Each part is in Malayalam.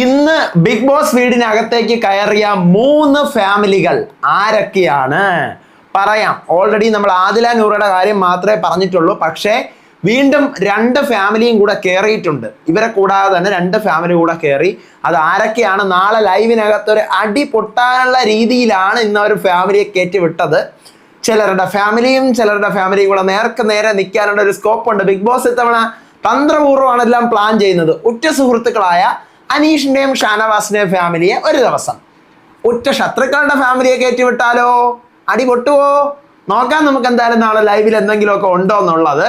ഇന്ന് ബിഗ് ബോസ് വീടിനകത്തേക്ക് കയറിയ മൂന്ന് ഫാമിലികൾ ആരൊക്കെയാണ്? പറയാം. ഓൾറെഡി നമ്മൾ ആദില നൂറയുടെ കാര്യം മാത്രമേ പറഞ്ഞിട്ടുള്ളൂ. പക്ഷേ വീണ്ടും രണ്ട് ഫാമിലിയും കൂടെ കയറിയിട്ടുണ്ട് ഇവരെ കൂടാതെ തന്നെ രണ്ട് ഫാമിലി കൂടെ കയറി അത് ആരൊക്കെയാണ്? നാളെ ലൈവിനകത്ത് ഒരു അടി പൊട്ടാനുള്ള രീതിയിലാണ് ഇന്ന് ഒരു ഫാമിലിയെ കയറ്റി വിട്ടത്. ചിലരുടെ ഫാമിലിയും ചിലരുടെ ഫാമിലിയും കൂടെ നേർക്ക് നേരെ നിൽക്കാനുള്ള ഒരു സ്കോപ്പ് ഉണ്ട്. ബിഗ് ബോസ് ഇത്തവണ തന്ത്രപൂർവമാണ് എല്ലാം പ്ലാൻ ചെയ്യുന്നത്. ഉറ്റ സുഹൃത്തുക്കളായ അനീഷിന്റെയും ഷാനവാസിന്റെയും ഫാമിലിയെ ഒരു ദിവസം. ഉറ്റ ശത്രുക്കളുടെ ഫാമിലിയെ കയറ്റിവിട്ടാലോ? അടി പൊട്ടുവോ? നോക്കാം നമുക്ക് എന്തായാലും നാളെ ലൈവിൽ എന്തെങ്കിലുമൊക്കെ ഉണ്ടോ എന്നുള്ളത്.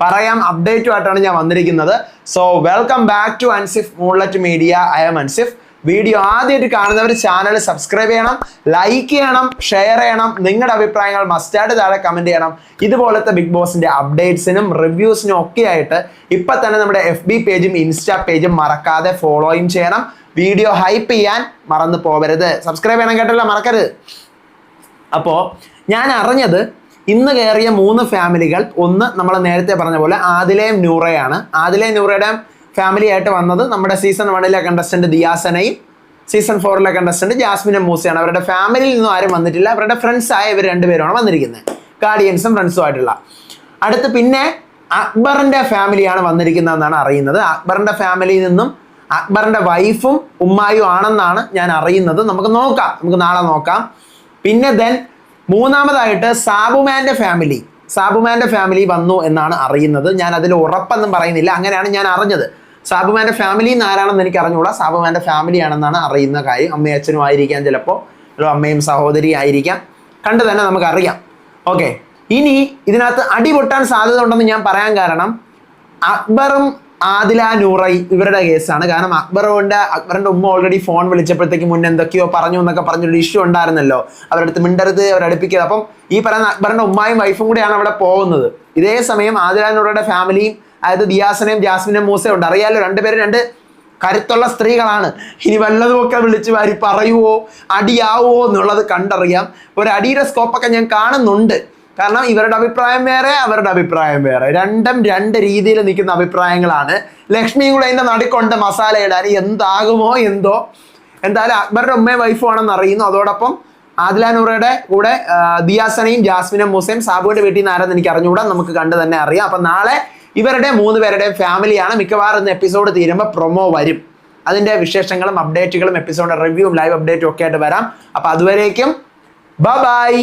പറയാം അപ്ഡേറ്റുമായിട്ടാണ് ഞാൻ വന്നിരിക്കുന്നത്. So welcome back to Ansif Moonlet media I'm Ansif video ആദ്യമായിട്ട് കാണുന്നവർ ചാനൽ സബ്സ്ക്രൈബ് ചെയ്യണം ലൈക്ക് ചെയ്യണം ഷെയർ ചെയ്യണം. നിങ്ങളുടെ അഭിപ്രായങ്ങൾ മസ്റ്റായിട്ട് താഴെ കമന്റ് ചെയ്യണം. ഇതുപോലത്തെ ബിഗ് ബോസിന്റെ അപ്ഡേറ്റ്സിനും റിവ്യൂസിനും ഒക്കെ ആയിട്ട് ഇപ്പം തന്നെ നമ്മുടെ എഫ് ബി പേജും ഇൻസ്റ്റാ പേജും മറക്കാതെ ഫോളോയും ചെയ്യണം. വീഡിയോ ഹൈപ്പ് ചെയ്യാൻ മറന്നു പോകരുത് സബ്സ്ക്രൈബ് ചെയ്യണം കേട്ടല്ലോ മറക്കരുത്. അപ്പോൾ ഞാൻ അറിഞ്ഞത് ഇന്ന് കയറിയ മൂന്ന് ഫാമിലികൾ ഒന്ന് നമ്മൾ നേരത്തെ പറഞ്ഞ പോലെ ആദിലയും നൂറയാണ്. ആദിലയും നൂറയുടെ ഫാമിലി ആയിട്ട് വന്നത് നമ്മുടെ സീസൺ വണ്ണിലെ കണ്ടസ്റ്റന്റ് ദിയാസനയും സീസൺ ഫോറിലെ കണ്ടസ്റ്റന്റ് ജാസ്മിനും മൂസയാണ് അവരുടെ ഫാമിലിയിൽ നിന്നും ആരും വന്നിട്ടില്ല. അവരുടെ ഫ്രണ്ട്സ് ആയ ഇവർ രണ്ടുപേരുമാണ് വന്നിരിക്കുന്നത്. ഗാർഡിയൻസും ഫ്രണ്ട്സും ആയിട്ടുള്ള. അടുത്ത് പിന്നെ അക്ബറിന്റെ ഫാമിലിയാണ് വന്നിരിക്കുന്നതെന്നാണ് അറിയുന്നത്. അക്ബറിന്റെ ഫാമിലിയിൽ നിന്നും അക്ബറിന്റെ വൈഫും ഉമ്മായും ആണെന്നാണ് ഞാൻ അറിയുന്നത്. നമുക്ക് നോക്കാം. നമുക്ക് നാളെ നോക്കാം. പിന്നെ ദെൻ മൂന്നാമതായിട്ട് സാബുമാന്റെ ഫാമിലി സാബുമാന്റെ ഫാമിലി വന്നു എന്നാണ് അറിയുന്നത്. ഞാൻ അതിൽ ഉറപ്പെന്നും പറയുന്നില്ല. അങ്ങനെയാണ് ഞാൻ അറിഞ്ഞത്. സാബുമാന്റെ ഫാമിലി എന്ന് ആരാണെന്ന് എനിക്ക് അറിഞ്ഞുകൂടാ. സാബുമാന്റെ ഫാമിലി ആണെന്നാണ് അറിയുന്ന കാര്യം. അമ്മയും അച്ഛനും ആയിരിക്കാം ചിലപ്പോൾ. അല്ലോ അമ്മയും സഹോദരി ആയിരിക്കാം. കണ്ടു തന്നെ നമുക്കറിയാം. ഓക്കെ ഇനി ഇതിനകത്ത് അടി പൊട്ടാൻ സാധ്യത ഉണ്ടെന്ന് ഞാൻ പറയാൻ കാരണം അക്ബറും ആദില നൂറൈ ഇവരുടെ കേസാണ്. കാരണം അക്ബറുണ്ട് അക്ബറിന്റെ ഉമ്മ ഓൾറെഡി ഫോൺ വിളിച്ചപ്പോഴത്തേക്ക് മുന്നേ എന്തൊക്കെയോ പറഞ്ഞു എന്നൊക്കെ പറഞ്ഞൊരു ഇഷ്യൂ ഉണ്ടായിരുന്നല്ലോ. അവരുടെ അടുത്ത് മിണ്ടരുത് അവരടുപ്പിക്കരുത് അപ്പം ഈ പറയുന്ന അക്ബറിന്റെ ഉമ്മായും വൈഫും കൂടെയാണ് അവിടെ പോകുന്നത്. ഇതേ സമയം ആദില നൂറയുടെ ഫാമിലിയും അതായത് ദിയാസനയും ജാസ്മിനും മൂസയും ഉണ്ട്. അറിയാലോ രണ്ടുപേരും രണ്ട് കരുത്തുള്ള സ്ത്രീകളാണ്. ഇനി വല്ലതുമൊക്കെ വിളിച്ച് വാരി പറയുവോ അടിയാവോ എന്നുള്ളത് കണ്ടറിയാം. ഒരു അടിയുടെ സ്കോപ്പൊക്കെ ഞാൻ കാണുന്നുണ്ട്. കാരണം ഇവരുടെ അഭിപ്രായം വേറെ അവരുടെ അഭിപ്രായം വേറെ. രണ്ടും രണ്ട് രീതിയിൽ നിൽക്കുന്ന അഭിപ്രായങ്ങളാണ്. ലക്ഷ്മിയും കൂടെ അതിന്റെ നടുക്കൊണ്ട് മസാല ഇടാൻ. എന്താകുമോ എന്തോ. എന്തായാലും അക്ബറുടെ ഉമ്മയും വൈഫും ആണെന്ന് അറിയുന്നു. അതോടൊപ്പം ആദില നൂറയുടെ കൂടെ ദിയാസനയും ജാസ്മിനും മൂസയും സാബുവിന്റെ വീട്ടിൽ നിന്ന് ആരെന്ന് എനിക്ക് അറിഞ്ഞുകൂടാ. നമുക്ക് കണ്ടു തന്നെ അറിയാം. അപ്പം നാളെ ഇവരുടെ മൂന്ന് പേരുടെയും ഫാമിലിയാണ്. മിക്കവാറും ഇന്ന് എപ്പിസോഡ് തീരുമ്പോൾ പ്രൊമോ വരും. അതിന്റെ വിശേഷങ്ങളും അപ്ഡേറ്റുകളും എപ്പിസോഡ് റിവ്യൂവും ലൈവ് അപ്ഡേറ്റും ഒക്കെ ആയിട്ട് വരാം. അപ്പൊ അതുവരേക്കും ബൈ